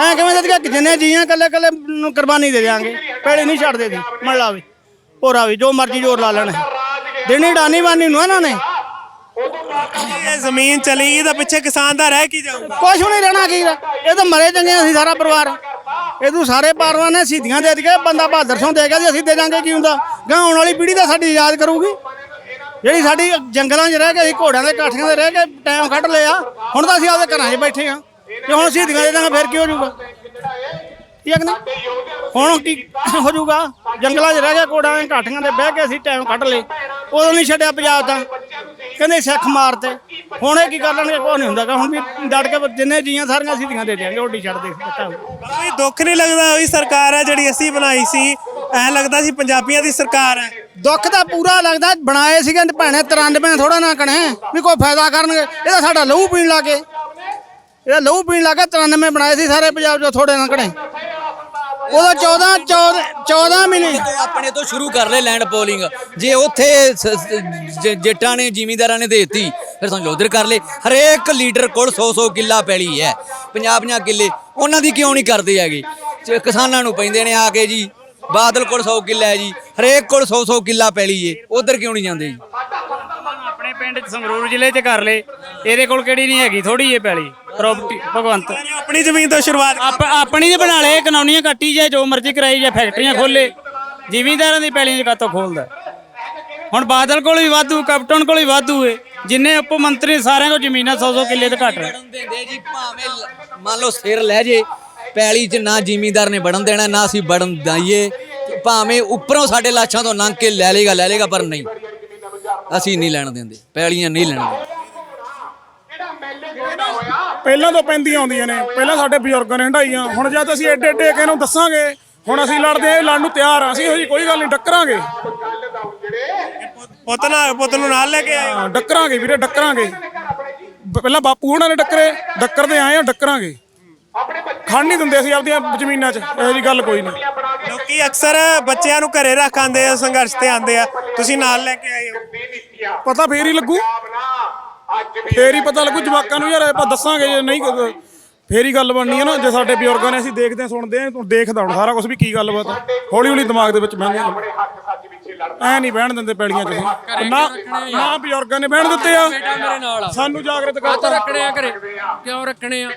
D: ਐ ਕਿਵੇਂ ਦੇ ਕਿ ਜਿੰਨੇ ਜੀਆਂ ਕੱਲੇ ਕੱਲੇ ਨੂੰ ਕੁਰਬਾਨੀ ਦੇ ਦਿਆਂਗੇ। ਪਹਿਲੇ ਨਹੀਂ ਛੱਡਦੇ ਸੀ ਮੰਨ ਲਾ ਵੀ। ਹੋਰਾ ਵੀ ਜੋ ਮਰਜ਼ੀ ਜ਼ੋਰ ਲਾ ਲੈਣ। ਦੇਣੀ ਅਡਾਨੀ ਵਾਨੀ ਨੂੰ ਇਹਨਾਂ ਨੇ।
C: ਇਹ ਜ਼ਮੀਨ ਚਲੀ ਗਈ ਤਾਂ ਪਿੱਛੇ ਕਿਸਾਨ ਦਾ ਰਹਿ ਕੀ ਜਾਊਗਾ?
D: ਕੁਛ ਨਹੀਂ ਰਹਿਣਾ ਕੀ ਦਾ। ਇਹ ਤਾਂ ਮਰੇ ਚੰਗੇ ਅਸੀਂ ਸਾਰਾ ਪਰਿਵਾਰ। ਇਹ ਤੂੰ ਸਾਰੇ ਪਰਿਵਾਰ ਨੇ ਸਿੱਧੀਆਂ ਦੇ ਦਿੱਤੀਆਂ ਬੰਦਾ ਬਹਾਦਰ ਸਿੰਘ ਦੇ ਗਿਆ ਜੀ ਅਸੀਂ ਦੇ ਜਾਾਂਗੇ ਕੀ ਹੁੰਦਾ? ਗਾਂ ਆਉਣ ਵਾਲੀ ਪੀੜ੍ਹੀ ਤਾਂ ਸਾਡੀ ਯਾਦ ਕਰੂਗੀ। ਜਿਹੜੀ ਸਾਡੀ ਜੰਗਲਾਂ 'ਚ ਰਹਿ ਕੇ ਅਸੀਂ ਘੋੜਿਆਂ ਦੇ ਕਾਠੀਆਂ 'ਤੇ ਰਹਿ ਕੇ ਟਾਈਮ ਕੱਢ ਲਿਆ ਹੁਣ ਤਾਂ ਅਸੀਂ ਆਪਦੇ ਘਰਾਂ 'ਚ ਬੈਠੇ ਆ। ਜੇ ਹੁਣ ਸ਼ਹੀਦੀਆਂ ਦੇ ਦਾਂਗੇ ਫਿਰ ਕੀ ਹੋ ਜਾਊਗਾ? ਠੀਕ ਹੈ ਕਿ ਨਹੀਂ? ਹੁਣ ਕੀ ਹੋ ਜਾਊਗਾ? ਜੰਗਲਾਂ 'ਚ ਰਹਿ ਗਿਆ ਕੋੜਾਂ ਦੇ ਘਾਟੀਆਂ ਦੇ ਬਹਿ ਕੇ ਅਸੀਂ ਟਾਈਮ ਕੱਢ ਲਏ। ਉਦੋਂ ਨਹੀਂ ਛੱਡਿਆ ਪੰਜਾਬ ਦਾ। ਕਹਿੰਦੇ ਸਿੱਖ ਮਾਰਤੇ ਹੁਣ ਇਹ ਕੀ ਕਰ ਲੈਣਗੇ? ਕੋਈ ਨਹੀਂ ਹੁੰਦਾ। ਗਾ। ਹੁਣ ਵੀ ਡਟ ਕੇ ਜਿੰਨੇ ਜੀਆਂ ਸਾਰੀਆਂ ਸ਼ਹੀਦੀਆਂ ਦੇ ਦਿਆਂਗੇ ਓਡੀ ਛੱਡ ਦੇ।
C: ਕੋਈ ਦੁੱਖ ਨਹੀਂ ਲੱਗਦਾ? ਉਹੀ ਸਰਕਾਰ ਹੈ ਜਿਹੜੀ ਅਸੀਂ ਬਣਾਈ ਸੀ। ਐ ਲੱਗਦਾ ਸੀ ਪੰਜਾਬੀਆਂ ਦੀ ਸਰਕਾਰ ਹੈ।
D: ਦੁੱਖ ਤਾਂ ਪੂਰਾ ਲੱਗਦਾ। ਬਣਾਏ ਸੀਗੇ ਤੇ ਭੈਣੇ 93 ਥੋੜਾ ਨਾ ਕਣੇ। ਵੀ ਕੋਈ ਫਾਇਦਾ ਕਰਨਗੇ। ਇਹ ਤਾਂ ਸਾਡਾ ਲਹੂ ਪੀਣ ਲੱਗੇ ਇਹ ਲਹੂ ਪੀਣ ਲੱਗੇ 93 ਬਣਾਏ ਸੀ ਸਾਰੇ ਪੰਜਾਬ 'ਚੋਂ ਥੋੜੇ ਨਾ ਕਣੇ। ਉਹਦਾ 14 14 14 ਮਹੀਨੇ
B: ਤੋਂ ਆਪਣੇ ਤੋਂ ਸ਼ੁਰੂ ਕਰ ਲੈ ਲੈਂਡ ਪੋਲਿੰਗ ਜੇ ਉੱਥੇ ਸ- ਸ- ਜ- ਜੱਟਾਂ ਨੇ, ਜ਼ਿਮੀਂਦਾਰਾਂ ਨੇ ਦੇਤੀ, ਫਿਰ ਸਮਝੋ ਉਧਰ ਕਰ ਲੈ। ਹਰੇਕ ਲੀਡਰ ਕੋਲ 100 100 ਕਿੱਲਾ ਪੈਲੀ ਹੈ। 50 50 ਕਿੱਲੇ। ਉਹਨਾਂ ਦੀ ਕਿਉਂ ਨਹੀਂ ਕਰਦੇ ਹੈਗੇ? ਜੇ ਕਿਸਾਨਾਂ ਨੂੰ ਪੈਂਦੇ ਨੇ ਆ ਕੇ ਜੀ। ਬਾਦਲ ਕੋਲ 100 ਕਿੱਲਾ ਹੈ ਜੀ। ਹਰੇਕ ਕੋਲ 100 100 ਕਿੱਲਾ ਪੈਲੀ ਏ। ਉਧਰ ਕਿਉਂ ਨਹੀਂ ਜਾਂਦੇ ਜੀ?
G: ਆਪਣੇ ਪਿੰਡ ਚ ਸੰਗਰੂਰ ਜ਼ਿਲ੍ਹੇ ਚ ਕਰ ਲੇ ਇਹਦੇ ਕੋਲ ਕਿਹੜੀ ਨਹੀਂ ਹੈਗੀ ਥੋੜੀ ਇਹ ਪੈਲੀ। ਪ੍ਰਾਪਰਟੀ ਭਗਵੰਤ।
C: ਆਪਣੀ ਜ਼ਮੀਨ ਤੋਂ ਸ਼ੁਰੂਆਤ
G: ਆਪ ਆਪਣੀ ਦੇ ਬਣਾ ਲਏ ਕਾਨੂੰਨੀਆਂ ਕੱਟੀ ਜਾਏ ਜੋ ਮਰਜ਼ੀ ਕਰਾਈ ਜਾਏ ਫੈਕਟਰੀਆਂ ਖੋਲੇ ਜ਼ਿਮੀਂਦਾਰਾਂ ਦੀ ਪੈਲੀਆਂ ਚ ਕਾਤੋਂ ਖੋਲਦਾ ਹੁਣ ਬਾਦਲ ਕੋਲ ਵੀ ਵਾਧੂ ਕੈਪਟਨ ਕੋਲ ਵੀ ਵਾਧੂ ਏ। ਜਿੰਨੇ ਉਪ ਮੰਤਰੀ ਸਾਰਿਆਂ ਕੋਲ ਜ਼ਮੀਨਾਂ 100 100 ਕਿੱਲੇ ਤੋਂ ਘੱਟ ਨੇ
B: ਬੜਨ ਦਿੰਦੇ ਜੀ ਭਾਵੇਂ ਲ- ਮੰਨ ਲਓ ਸਿਰ ਲੈ ਜੇ ਪੈਲੀ 'ਚ ਨਾ ਜ਼ਿਮੀਂਦਾਰ ਨੇ ਬੜਨ ਦੇਣਾ ਨਾ ਅਸੀਂ ਬੜਨ ਦਈਏ। ਭਾਵੇਂ ਉੱਪਰੋਂ ਸਾਡੇ ਲਾਸ਼ਾਂ ਤੋਂ ਲੰਘ ਕੇ ਲੈ ਲੇਗਾ ਲੈ ਲੇਗਾ ਪਰ ਨਹੀਂ। ਅਸੀਂ ਨਹੀਂ ਲੈਣ ਦਿੰਦੇ ਪੈਲੀਆਂ ਨਹੀਂ ਲੈਣ ਦਿੰਦੇ।
H: ਪਹਿਲਾਂ ਤੋਂ ਪੈਂਦੀਆਂ ਆਉਂਦੀਆਂ ਨੇ ਪਹਿਲਾਂ ਸਾਡੇ ਬਜ਼ੁਰਗਾਂ ਨੇ ਹੰਡਾਈਆਂ ਹੁਣ ਜਦ ਅਸੀਂ ਐਡੇ ਐਡੇ ਕਿਸੇ ਨੂੰ ਦੱਸਾਂਗੇ ਹੁਣ ਅਸੀਂ ਲੜਦੇ ਆਂ ਲੜਨ ਨੂੰ ਤਿਆਰ ਆ ਅਸੀਂ ਇਹੋ ਜਿਹੀ ਕੋਈ ਗੱਲ ਨਹੀਂ ਡੱਕਰਾਂਗੇ।
C: ਪੁੱਤ ਨਾਲ ਪੁੱਤ ਨੂੰ ਨਾਲ ਲੈ ਕੇ ਆਏ।
H: ਹਾਂ, ਡੱਕਰਾਂਗੇ ਵੀਰੇ ਡੱਕਰਾਂਗੇ। ਬ- ਪਹਿਲਾਂ ਬਾਪੂ ਉਹਨਾਂ ਨੇ ਡੱਕਰੇ ਡੱਕਰਦੇ ਆਏ ਆ ਡੱਕਰਾਂਗੇ। ਖੜ ਨਹੀਂ ਦਿੰਦੇ ਅਸੀਂ ਆਪਦੀਆਂ ਜ਼ਮੀਨਾਂ 'ਚ ਇਹੋ ਜਿਹੀ ਗੱਲ ਕੋਈ ਨਹੀਂ
C: ਲੋਕੀ ਅਕਸਰ ਬੱਚਿਆਂ ਨੂੰ ਘਰੇ ਰੱਖ ਆਂਦੇ ਆ ਸੰਘਰਸ਼ ਤੇ ਆਂਦੇ ਆ। ਤੁਸੀਂ ਨਾਲ ਲੈ ਕੇ ਆਏ ਹੋ।
H: ਪਤਾ ਫੇਰ ਹੀ ਲੱਗੂ। ਫੇਰ ਹੀ ਪਤਾ ਲੱਗੂ ਜਵਾਕਾਂ ਨੂੰ ਯਾਰ ਆਪਾਂ ਦੱਸਾਂਗੇ ਜੇ ਨਹੀਂ ਫੇਰ ਹੀ ਗੱਲ ਬਣਨੀ ਹੈ ਨਾ ਜੇ ਸਾਡੇ ਬਜ਼ੁਰਗਾਂ ਨੇ ਅਸੀਂ ਦੇਖਦੇ ਹਾਂ, ਸੁਣਦੇ ਆ ਤੂੰ ਦੇਖਦਾ ਹੁਣ ਸਾਰਾ ਕੁਝ ਵੀ ਕੀ ਗੱਲਬਾਤ ਆ। ਹੌਲੀ ਹੌਲੀ ਦਿਮਾਗ ਦੇ ਵਿੱਚ ਬਹਿੰਦੇ ਐ ਨਹੀਂ ਬਹਿਣ ਦਿੰਦੇ ਪੈਲੀਆਂ 'ਚ। ਨਾ ਨਾ ਬਜ਼ੁਰਗਾਂ ਨੇ ਬਹਿਣ ਦਿੱਤੇ ਆ।
A: ਬੇਟਾ ਮੇਰੇ ਨਾਲ ਆ।
H: ਸਾਨੂੰ ਜਾਗਰਤ
A: ਤੋਂ
H: ਕਰਤਾ
A: ਰੱਖਣੇ ਆ ਘਰੇ। ਕਿਉਂ ਰੱਖਣੇ ਆ?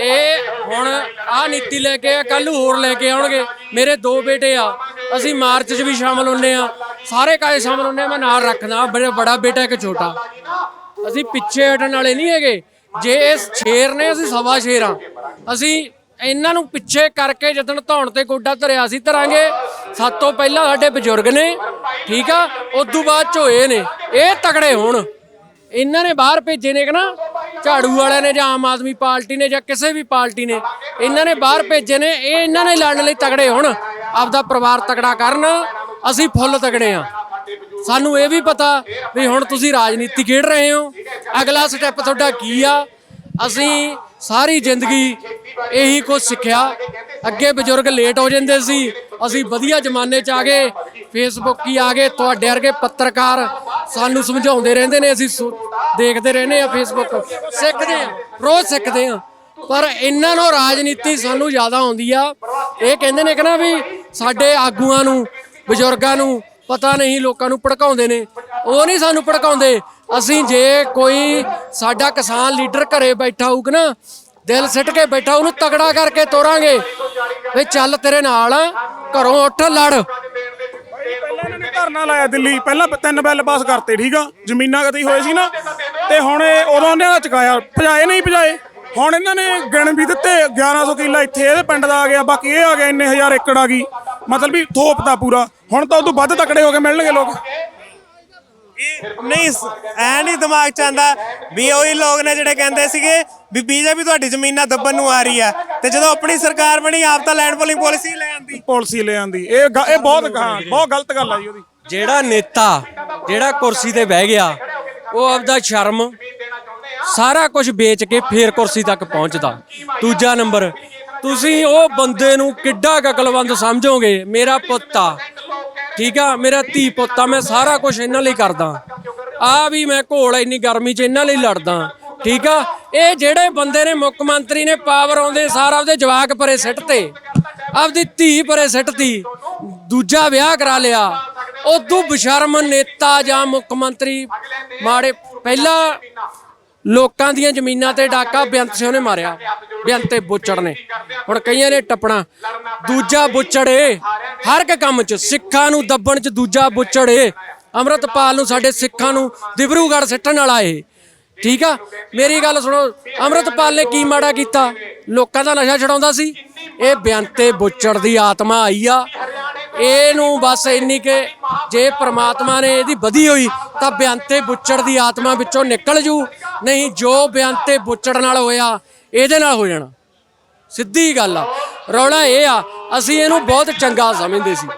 A: ਇਹ ਹੁਣ ਆ ਨੀਤੀ ਲੈ ਕੇ ਆ ਕੱਲ ਹੋਰ ਲੈ ਕੇ ਆਉਣਗੇ। ਮੇਰੇ ਦੋ ਬੇਟੇ ਆ। ਅਸੀਂ ਮਾਰਚ 'ਚ ਵੀ ਸ਼ਾਮਲ ਹੁੰਨੇ ਆ। ਸਾਰੇ ਕਾਏ ਸ਼ਾਮਲ ਹੁੰਨੇ ਆ। ਮੈਂ ਨਾਲ ਰੱਖਦਾ। ਬੜਾ ਬੜਾ ਬੇਟਾ ਇੱਕ ਛੋਟਾ। ਅਸੀਂ ਪਿੱਛੇ ਹਟਣ ਵਾਲੇ ਨਹੀਂ ਹੈਗੇ। ਜੇ ਇਸ ਸ਼ੇਰ ਨੇ ਅਸੀਂ ਸਵਾ ਸ਼ੇਰ ਆ। ਅਸੀਂ ਇਹਨਾਂ ਨੂੰ ਪਿੱਛੇ ਕਰਕੇ ਜਦੋਂ ਧੌਣ ਤੇ ਗੋਡਾ ਧਰਿਆ ਸੀ ਧਰਾਂਗੇ। ਸਭ ਤੋਂ ਪਹਿਲਾਂ ਸਾਡੇ ਬਜ਼ੁਰਗ ਨੇ, ਠੀਕ ਆ? ਉਦੋਂ ਬਾਅਦ ਝੋਏ ਨੇ। ਇਹ ਤਕੜੇ ਹੋਣ। ਇਹਨਾਂ ਨੇ ਬਾਹਰ ਭੇਜੇ ਨੇ ਕਿ ਨਾ, ਝਾੜੂ ਵਾਲਿਆਂ ਨੇ ਜਾਂ ਆਮ ਆਦਮੀ ਪਾਰਟੀ ਨੇ ਜਾਂ ਕਿਸੇ ਵੀ ਪਾਰਟੀ ਨੇ, ਇਹਨਾਂ ਨੇ ਬਾਹਰ ਭੇਜੇ ਨੇ। ਇਹ ਇਹਨਾਂ ਨੇ ਲੜਨ ਲਈ ਤਗੜੇ ਹੋਣ। ਆਪਦਾ ਪਰਿਵਾਰ ਤਗੜਾ ਕਰਨ। ਅਸੀਂ ਫੁੱਲ ਤਗੜੇ ਆ। ਸਾਨੂੰ ਇਹ ਵੀ ਪਤਾ ਵੀ ਹੁਣ ਤੁਸੀਂ ਰਾਜਨੀਤੀ ਖੇਡ ਰਹੇ ਹੋ। ਅਗਲਾ ਸਟੈਪ ਤੁਹਾਡਾ ਕੀ ਆ? ਅਸੀਂ ਸਾਰੀ ਜ਼ਿੰਦਗੀ ਇਹੀ ਕੁਝ ਸਿੱਖਿਆ। ਅੱਗੇ ਬਜ਼ੁਰਗ ਲੇਟ ਹੋ ਜਾਂਦੇ ਸੀ, ਅਸੀਂ ਵਧੀਆ ਜ਼ਮਾਨੇ 'ਚ ਆ ਗਏ ਫੇਸਬੁੱਕ ਹੀ ਆ ਗਏ, ਤੁਹਾਡੇ ਵਰਗੇ ਪੱਤਰਕਾਰ ਸਾਨੂੰ ਸਮਝਾਉਂਦੇ ਰਹਿੰਦੇ ਨੇ, ਅਸੀਂ ਸੁ- ਦੇਖਦੇ ਰਹਿੰਦੇ ਆ ਫੇਸਬੁੱਕ ਸਿੱਖਦੇ ਆ ਰੋਜ਼ ਸਿੱਖਦੇ ਆ ਪਰ ਇਹਨਾਂ ਨੂੰ ਰਾਜਨੀਤੀ ਸਾਨੂੰ ਜ਼ਿਆਦਾ ਆਉਂਦੀ ਆ। ਇਹ ਕਹਿੰਦੇ ਨੇ ਕਿ ਨਾ ਵੀ ਸਾਡੇ ਆਗੂਆਂ ਨੂੰ, ਬਜ਼ੁਰਗਾਂ ਨੂੰ ਪਤਾ ਨਹੀਂ, ਲੋਕਾਂ ਨੂੰ ਭੜਕਾਉਂਦੇ ਨੇ। ਉਹ ਨਹੀਂ ਸਾਨੂੰ ਭੜਕਾਉਂਦੇ ਅਸੀਂ ਜੇ ਕੋਈ ਸਾਡਾ ਕਿਸਾਨ ਲੀਡਰ ਘਰੇ ਬੈਠਾ ਹੋਊਗਾ ਨਾ ਦਿਲ ਸਿੱਟ ਕੇ ਬੈਠਾ ਉਹਨੂੰ ਤਗੜਾ ਕਰਕੇ ਤੋਰਾਂਗੇ ਵੀ ਚੱਲ ਤੇਰੇ ਨਾਲ ਆ, ਘਰੋਂ ਉੱਠ ਲੜ।
H: ਪਹਿਲਾਂ ਇਹਨਾਂ ਨੇ ਧਰਨਾ ਲਾਇਆ ਦਿੱਲੀ ਪਹਿਲਾਂ ਤਿੰਨ ਬਿੱਲ ਪਾਸ ਕਰਤੇ ਠੀਕ ਆ? ਜ਼ਮੀਨਾਂ ਕਦੇ ਹੋਏ ਸੀ ਨਾ ਤੇ ਹੁਣ ਇਹ ਉਦੋਂ ਇਹਨਾਂ ਦਾ ਚੁਕਾਇਆ ਭਜਾਏ ਨਹੀਂ ਭਜਾਏ। ਹੁਣ ਇਹਨਾਂ ਨੇ ਗਿਣ ਵੀ ਦਿੱਤੇ 1100 ਕਿੱਲਾ ਇੱਥੇ ਇਹਦੇ ਪਿੰਡ ਦਾ ਆ ਗਿਆ ਬਾਕੀ ਇਹ ਆ ਗਿਆ ਇੰਨੇ ਹਜ਼ਾਰ ਏਕੜ ਆ ਗਈ। ਮਤਲਬ ਵੀ ਥੋਪਦਾ ਪੂਰਾ ਹੁਣ ਤਾਂ ਉਦੋਂ ਵੱਧ ਤਕੜੇ ਹੋ ਕੇ ਮਿਲਣਗੇ ਲੋਕ।
C: ਨਹੀਂ ਐ ਨਹੀਂ ਦਿਮਾਗ ਚ ਆਂਦਾ ਵੀ ਉਹੀ ਲੋਕ ਨੇ ਜਿਹੜੇ ਕਹਿੰਦੇ ਸੀਗੇ ਵੀ ਬੀਜੇਪੀ ਤੁਹਾਡੀ ਜ਼ਮੀਨਾਂ ਦੱਬਣ ਨੂੰ ਆ ਰਹੀ ਆ ਤੇ ਜਦੋਂ ਆਪਣੀ ਸਰਕਾਰ ਬਣੀ ਆਪ ਤਾਂ ਲੈਂਡ ਪੋਲਿੰਗ ਪਾਲਿਸੀ ਲੈ ਆਂਦੀ
H: ਪਾਲਿਸੀ ਲੈ ਆਂਦੀ ਇਹ ਗ- ਇਹ ਬਹੁਤ ਹਾਂ ਬਹੁਤ ਗਲਤ ਗੱਲ ਆ ਜੀ ਉਹਦੀ।
A: ਜਿਹੜਾ ਨੇਤਾ ਜਿਹੜਾ ਕੁਰਸੀ ਤੇ ਬਹਿ ਗਿਆ ਉਹ ਆਪਦਾ ਸ਼ਰਮ ਸਾਰਾ ਕੁਝ ਵੇਚ ਕੇ ਫੇਰ ਕੁਰਸੀ ਤੱਕ ਪਹੁੰਚਦਾ। ਦੂਜਾ ਨੰਬਰ ਤੁਸੀਂ ਉਹ ਬੰਦੇ ਨੂੰ ਕਿੱਡਾ ਕਕਲਵੰਦ ਸਮਝੋਗੇ? ਮੇਰਾ ਪੁੱਤ ਆ। ਠੀਕ ਆ, ਮੇਰਾ ਧੀ ਪੁੱਤ ਮੈਂ ਸਾਰਾ ਕੁਝ ਇਹਨਾਂ ਲਈ ਕਰਦਾ। ਆ ਵੀ ਮੈਂ ਘੋਲ ਇੰਨੀ ਗਰਮੀ 'ਚ ਇਹਨਾਂ ਲਈ ਲੜਦਾ। ਠੀਕ ਆ, ਇਹ ਜਿਹੜੇ ਬੰਦੇ ਨੇ ਮੁੱਖ ਮੰਤਰੀ ਨੇ ਪਾਵਰ ਆਉਂਦੇ ਸਾਰਾ ਉਹਦੇ ਜਵਾਕ ਪਰੇ ਸਿੱਟ ਤੇ ਆਪਦੀ ਧੀ ਪਰੇ ਸਿੱਟਤੀ, ਦੂਜਾ ਵਿਆਹ ਕਰਾ ਲਿਆ। ਉਦੋਂ ਬਸ਼ਰਮ ਨੇਤਾ ਜਾਂ ਮੁੱਖ ਮੰਤਰੀ, ਮਾੜੇ, ਪਹਿਲਾਂ ਲੋਕਾਂ ਦੀਆਂ ਜ਼ਮੀਨਾਂ ਤੇ ਡਾਕਾ ਬੇਅੰਤ ਸਿੰਘ ਨੇ ਮਾਰਿਆ। ਬੇਅੰਤ ਤੇ ਬੁੱਚੜ ਨੇ। ਹੁਣ ਕਈਆਂ ਨੇ ਟੱਪਣਾ। ਦੂਜਾ ਬੁੱਚੜ ਏ। ਹਰ ਇੱਕ ਕੰਮ 'ਚ ਸਿੱਖਾਂ ਨੂੰ ਦੱਬਣ 'ਚ ਦੂਜਾ ਬੁੱਚੜ ਏ। ਅੰਮ੍ਰਿਤਪਾਲ ਨੂੰ ਸਾਡੇ ਸਿੱਖਾਂ ਨੂੰ ਦਿਬਰੂਗੜ੍ਹ ਸਿੱਟਣ ਵਾਲਾ ਏ। ਠੀਕ ਆ? ਮੇਰੀ ਗੱਲ ਸੁਣੋ, ਅੰਮ੍ਰਿਤਪਾਲ ਨੇ ਕੀ ਮਾੜਾ ਕੀਤਾ? ਲੋਕਾਂ ਦਾ ਨਸ਼ਾ ਛਡਾਉਂਦਾ ਸੀ। ਇਹ ਬੇਅੰਤੇ ਬੁੱਚੜ ਦੀ ਆਤਮਾ ਆਈ ਆ। ਇਹਨੂੰ ਬਸ ਇੰਨੀ ਕਿ ਜੇ ਪ੍ਰਮਾਤਮਾ ਨੇ ਇਹਦੀ ਵਧੀ ਹੋਈ, ਤਾਂ ਬੇਅੰਤੇ ਬੁੱਚੜ ਦੀ ਆਤਮਾ ਵਿੱਚੋਂ ਨਿਕਲ ਜੂ। ਨਹੀਂ, ਜੋ ਬੇਅੰਤੇ ਬੁੱਚੜ ਨਾਲ ਹੋਇਆ, ਇਹਦੇ ਨਾਲ ਹੋ ਜਾਣਾ। ਸਿੱਧੀ ਗੱਲ ਆ। ਰੌਲਾ ਇਹ ਆ, ਅਸੀਂ ਇਹਨੂੰ ਬਹੁਤ ਚੰਗਾ ਸਮਝਦੇ ਸੀ।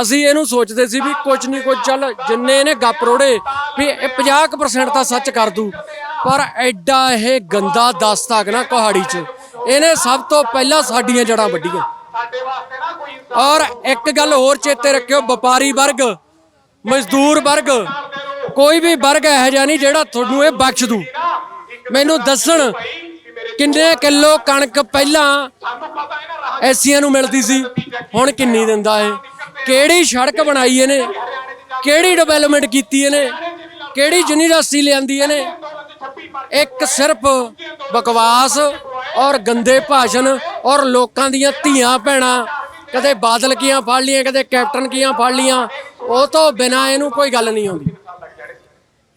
A: ਅਸੀਂ ਇਹਨੂੰ ਸੋਚਦੇ ਸੀ ਵੀ ਕੁਝ ਨਹੀਂ ਕੁਝ ਚੱਲ ਜਿੰਨੇ ਇਹਨੇ ਗੱਪ ਰੋੜੇ, ਵੀ ਇਹ 50% ਤਾਂ ਸੱਚ ਕਰ ਦੂ। ਪਰ ਐਡਾ ਇਹ ਗੰਦਾ ਦਸਤਕ ਨਾ ਕੁਹਾੜੀ 'ਚ, ਇਹਨੇ ਸਭ ਤੋਂ ਪਹਿਲਾਂ ਸਾਡੀਆਂ ਜੜਾਂ ਵੱਢੀਆਂ। ਔਰ ਇੱਕ ਗੱਲ ਹੋਰ ਚੇਤੇ ਰੱਖਿਓ, ਵਪਾਰੀ ਵਰਗ, ਮਜ਼ਦੂਰ ਵਰਗ ਕੋਈ ਵੀ ਵਰਗ ਇਹੋ ਜਿਹਾ ਨਹੀਂ ਜਿਹੜਾ ਤੁਹਾਨੂੰ ਇਹ ਬਖਸ਼ ਦੂ। ਮੈਨੂੰ ਦੱਸਣ ਕਿੰਨੇ ਕਿਲੋ ਕਣਕ ਪਹਿਲਾਂ ਐਸੀਆਂ ਨੂੰ ਮਿਲਦੀ ਸੀ, ਹੁਣ ਕਿੰਨੀ ਦਿੰਦਾ ਇਹ? ਕਿਹੜੀ ਸੜਕ ਬਣਾਈ ਇਹਨੇ? ਕਿਹੜੀ ਡਿਵੈਲਪਮੈਂਟ ਕੀਤੀ ਇਹਨੇ? ਕਿਹੜੀ ਯੂਨੀਵਰਸਿਟੀ ਲਿਆਂਦੀ ਇਹਨੇ? ਇੱਕ ਸਿਰਫ ਬਕਵਾਸ ਔਰ ਗੰਦੇ ਭਾਸ਼ਣ ਔਰ ਲੋਕਾਂ ਦੀਆਂ ਧੀਆਂ ਭੈਣਾਂ, ਕਦੇ ਬਾਦਲ ਕੀਆਂ ਫੜ ਲੀਆਂ ਕਦੇ ਕੈਪਟਨ ਕੀਆਂ ਫੜ ਲੀਆਂ ਉਹ ਤੋਂ ਬਿਨਾ ਇਹਨੂੰ ਕੋਈ ਗੱਲ ਨਹੀਂ ਆਉਂਦੀ।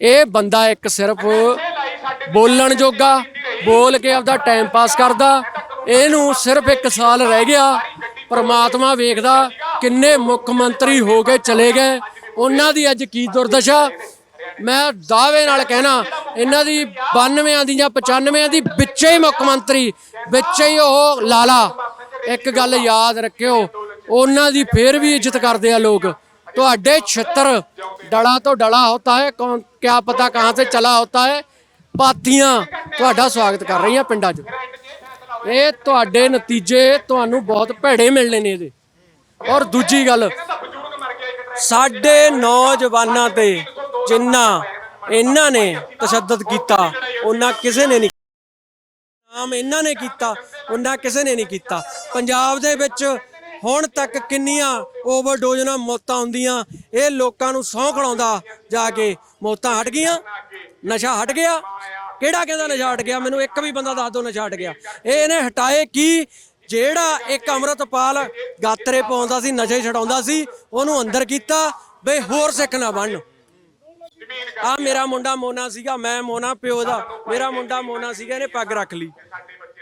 A: ਇਹ ਬੰਦਾ ਇੱਕ ਸਿਰਫ ਬੋਲਣ ਜੋਗਾ, ਬੋਲ ਕੇ ਆਪਦਾ ਟਾਈਮ ਪਾਸ ਕਰਦਾ। ਇਹਨੂੰ ਸਿਰਫ ਇੱਕ ਸਾਲ ਰਹਿ ਗਿਆ। ਪਰਮਾਤਮਾ ਵੇਖਦਾ ਕਿੰਨੇ ਮੁੱਖ ਮੰਤਰੀ ਹੋ ਕੇ ਚਲੇ ਗਏ। ਉਹਨਾਂ ਦੀ ਅੱਜ ਕੀ ਦੁਰਦਸ਼ਾ? ਮੈਂ ਦਾਅਵੇ ਨਾਲ ਕਹਿਣਾ, ਇਹਨਾਂ ਦੀ 92ਾਂ ਦੀ ਜਾਂ 95ਾਂ ਦੀ ਵਿੱਚੇ ਹੀ ਮੁੱਖ ਮੰਤਰੀ, ਵਿੱਚੇ ਹੀ ਉਹ ਲਾਲਾ। ਇੱਕ ਗੱਲ ਯਾਦ ਰੱਖਿਓ, ਉਹਨਾਂ ਦੀ ਫੇਰ ਵੀ ਇੱਜ਼ਤ ਕਰਦੇ ਆ ਲੋਕ। ਤੁਹਾਡੇ ਛਿੱਤਰ ਡਲਾ ਤੋਂ ਡਲਾ ਹੋਤਾ ਹੈ। ਕੌਣ ਕਿਆ ਪਤਾ ਕਹਾਂ ਸੇ ਚਲਾ ਹੋਤਾ ਹੈ। ਪਾਤੀਆਂ ਤੁਹਾਡਾ ਸਵਾਗਤ ਕਰ ਰਹੀਆਂ ਪਿੰਡਾਂ 'ਚ। ਇਹ ਤੁਹਾਡੇ ਨਤੀਜੇ ਤੁਹਾਨੂੰ ਬਹੁਤ ਭੈੜੇ ਮਿਲਣੇ ਨੇ ਇਹਦੇ। ਔਰ ਦੂਜੀ ਗੱਲ, ਸਾਡੇ ਨੌਜਵਾਨਾਂ ਤੇ ਜਿੰਨਾ ਇਹਨਾਂ ਨੇ ਤਸ਼ੱਦਦ ਕੀਤਾ, ਉਹਨਾਂ ਕਿਸੇ ਨੇ ਨਹੀਂ ਨਾਮ ਇਹਨਾਂ ਨੇ ਕੀਤਾ, ਉਹਨਾਂ ਕਿਸੇ ਨੇ ਨਹੀਂ ਕੀਤਾ। ਪੰਜਾਬ ਦੇ ਵਿੱਚ ਹੁਣ ਤੱਕ ਕਿੰਨੀਆਂ ਓਵਰਡੋਜ਼ ਨਾਲ ਮੌਤਾਂ ਹੁੰਦੀਆਂ, ਇਹ ਲੋਕਾਂ ਨੂੰ ਸਹੁੰ ਖੜਾਉਂਦਾ ਜਾ ਕੇ ਮੌਤਾਂ ਹਟ ਗਈਆਂ, ਨਸ਼ਾ ਹਟ ਗਿਆ। ਕਿਹੜਾ ਕਹਿੰਦਾ ਨਸ਼ਾ ਹਟ ਗਿਆ? ਮੈਨੂੰ ਇੱਕ ਵੀ ਬੰਦਾ ਦੱਸ ਦਿਓ ਨਸ਼ਾ ਹਟ ਗਿਆ। ਇਹ ਇਹਨੇ ਹਟਾਏ ਕੀ? ਜਿਹੜਾ ਇੱਕ ਅੰਮ੍ਰਿਤਪਾਲ ਗਾਤਰੇ ਪਾਉਂਦਾ ਸੀ, ਨਸ਼ੇ ਛਡਾਉਂਦਾ ਸੀ, ਉਹਨੂੰ ਅੰਦਰ ਕੀਤਾ, ਬਈ ਹੋਰ ਸਿੱਖ ਨਾ ਬਣ ਆ ਮੇਰਾ ਮੁੰਡਾ ਮੋਨਾ ਸੀਗਾ, ਮੈਂ ਮੋਨਾ ਪਿਓ ਦਾ। ਮੇਰਾ ਮੁੰਡਾ ਮੋਨਾ ਸੀਗਾ, ਇਹਨੇ ਪੱਗ ਰੱਖ ਲਈ।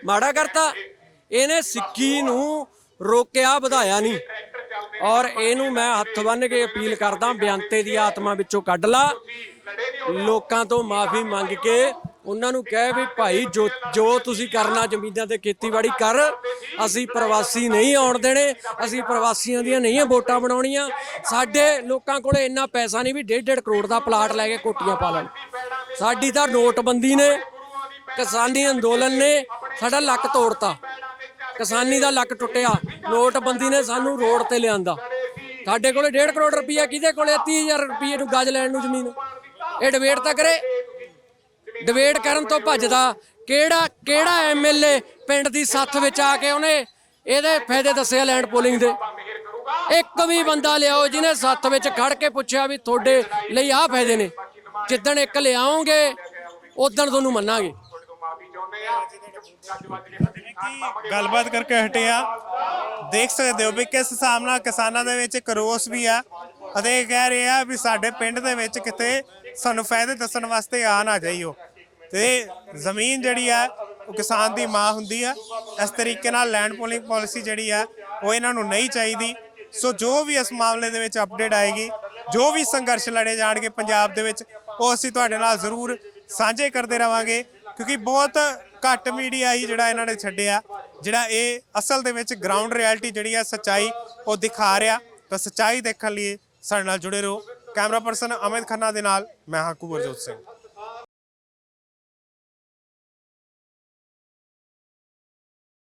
A: ਮਾੜਾ ਕਰਤਾ। ਇਹਨੇ ਸਿੱਖੀ ਨੂੰ ਰੋਕਿਆ, ਵਧਾਇਆ ਨਹੀਂ। ਔਰ ਇਹਨੂੰ ਮੈਂ ਹੱਥ ਬੰਨ੍ਹ ਕੇ ਅਪੀਲ ਕਰਦਾ ਬਿਆੰਤੇ ਦੀ ਆਤਮਾ ਵਿੱਚੋਂ ਕੱਢ ਲਾ। ਲੋਕਾਂ ਤੋਂ ਮਾਫੀ ਮੰਗ ਕੇ ਉਹਨਾਂ ਨੂੰ ਕਹਿ ਵੀ ਭਾਈ, ਜੋ ਜੋ ਤੁਸੀਂ ਕਰਨਾ ਜ਼ਮੀਨਾਂ ਤੇ ਖੇਤੀਬਾੜੀ ਕਰ, ਅਸੀਂ ਪ੍ਰਵਾਸੀ ਨਹੀਂ ਆਉਣ ਦੇਣੇ, ਅਸੀਂ ਪ੍ਰਵਾਸੀਆਂ ਦੀਆਂ ਨਹੀਂ ਵੋਟਾਂ ਬਣਾਉਣੀਆਂ। ਸਾਡੇ ਲੋਕਾਂ ਕੋਲੇ ਇੰਨਾ ਪੈਸਾ ਨਹੀਂ ਵੀ 1.5 ਕਰੋੜ ਦਾ ਪਲਾਟ ਲੈ ਕੇ ਕੋਟੀਆਂ ਪਾ ਲੈਣ। ਸਾਡੀ ਤਾਂ ਨੋਟਬੰਦੀ ਨੇ, ਕਿਸਾਨੀ ਅੰਦੋਲਨ ਨੇ, ਸਾਡਾ ਲੱਕ ਤੋੜਤਾ। ਕਿਸਾਨੀ ਦਾ ਲੱਕ ਟੁੱਟਿਆ। ਨੋਟਬੰਦੀ ਨੇ ਸਾਨੂੰ ਰੋਡ ਤੇ ਲਿਆਂਦਾ। ਸਾਡੇ ਕੋਲੇ 1.5 ਕਰੋੜ ਰੁਪਈਆ ਕਿਹਦੇ ਕੋਲੇ? 30000 ਰੁਪਈਏ ਨੂੰ ਗੱਜ ਲੈਣ ਨੂੰ ਜ਼ਮੀਨ। ਇਹ ਡਿਬੇਟ ਤਾਂ ਕਰੇ। ਡਿਬੇਟ ਕਰਨ ਤੋਂ ਭੱਜਦਾ। ਕਿਹੜਾ ਕਿਹੜਾ ਐਮਐਲਏ ਪਿੰਡ ਦੀ ਸੱਥ ਵਿੱਚ ਆ ਕੇ ਉਹਨੇ ਇਹਦੇ ਫਾਇਦੇ ਦੱਸਿਆ ਲੈਂਡ ਪੋਲਿੰਗ ਦੇ? ਇੱਕ ਵੀ ਬੰਦਾ ਲਿਆਓ ਜਿਹਨੇ ਸੱਥ ਵਿੱਚ ਖੜ ਕੇ ਪੁੱਛਿਆ ਵੀ ਤੁਹਾਡੇ ਲਈ ਆਹ ਫਾਇਦੇ ਨੇ। ਜਿੱਦਣ ਇੱਕ ਲਿਆਓਗੇ, ਉਦੋਂ ਤੁਹਾਨੂੰ ਮੰਨਾਂਗੇ।
C: ਗੱਲਬਾਤ ਕਰਕੇ ਹਟੇ ਹਟਿਆ ਦੇਖ ਸਕਦੇ ਹੋ ਵੀ ਕਿਸ ਹਿਸਾਬ ਨਾਲ ਕਿਸਾਨਾਂ ਦੇ ਵਿੱਚ ਇੱਕ ਰੋਸ ਵੀ ਆ ਅਤੇ ਇਹ ਕਹਿ ਰਹੇ ਆ ਵੀ ਸਾਡੇ ਪਿੰਡ ਦੇ ਵਿੱਚ ਕਿਤੇ ਸਾਨੂੰ ਫਾਇਦੇ ਦੱਸਣ ਵਾਸਤੇ ਆ ਨਾ ਜਾਈਓ। ਤੇ ਜ਼ਮੀਨ ਜਿਹੜੀ ਆ, ਉਹ ਕਿਸਾਨ ਦੀ ਮਾਂ ਹੁੰਦੀ ਆ। ਇਸ ਤਰੀਕੇ ਨਾਲ ਲੈਂਡ ਪੋਲਿੰਗ ਪਾਲਿਸੀ ਜਿਹੜੀ ਆ, ਉਹ ਇਹਨਾਂ ਨੂੰ ਨਹੀਂ ਚਾਹੀਦੀ। ਸੋ ਜੋ ਵੀ ਇਸ ਮਾਮਲੇ ਦੇ ਵਿੱਚ ਅਪਡੇਟ ਆਏਗੀ, ਜੋ ਵੀ ਸੰਘਰਸ਼ ਲੜੇ ਜਾਣਗੇ ਪੰਜਾਬ ਦੇ ਵਿੱਚ, ਉਹ ਅਸੀਂ ਤੁਹਾਡੇ ਨਾਲ ਜ਼ਰੂਰ ਸਾਂਝੇ ਕਰਦੇ ਰਵਾਂਗੇ। ਕਿਉਂਕਿ ਬਹੁਤ ਘੱਟ ਮੀਡੀਆ ਹੀ ਜਿਹੜਾ ਇਹਨਾਂ ਨੇ ਛੱਡਿਆ। ਜਿਹੜਾ ਇਹ ਅਸਲ ਦੇ ਵਿੱਚ ਗਰਾਊਂਡ ਰਿਐਲਿਟੀ ਜਿਹੜੀ ਆ, ਸੱਚਾਈ ਉਹ ਦਿਖਾ ਰਿਹਾ। ਤਾਂ ਸੱਚਾਈ ਦੇਖਣ ਲਈ ਸਾਡੇ ਨਾਲ ਜੁੜੇ ਰਹੋ। ਕੈਮਰਾ ਪਰਸਨ ਅਮਿਤ ਖੰਨਾ ਦੇ ਨਾਲ, ਮੈਂ ਹਾਂ ਕੁਵਰਜੋਤ ਸਿੰਘ।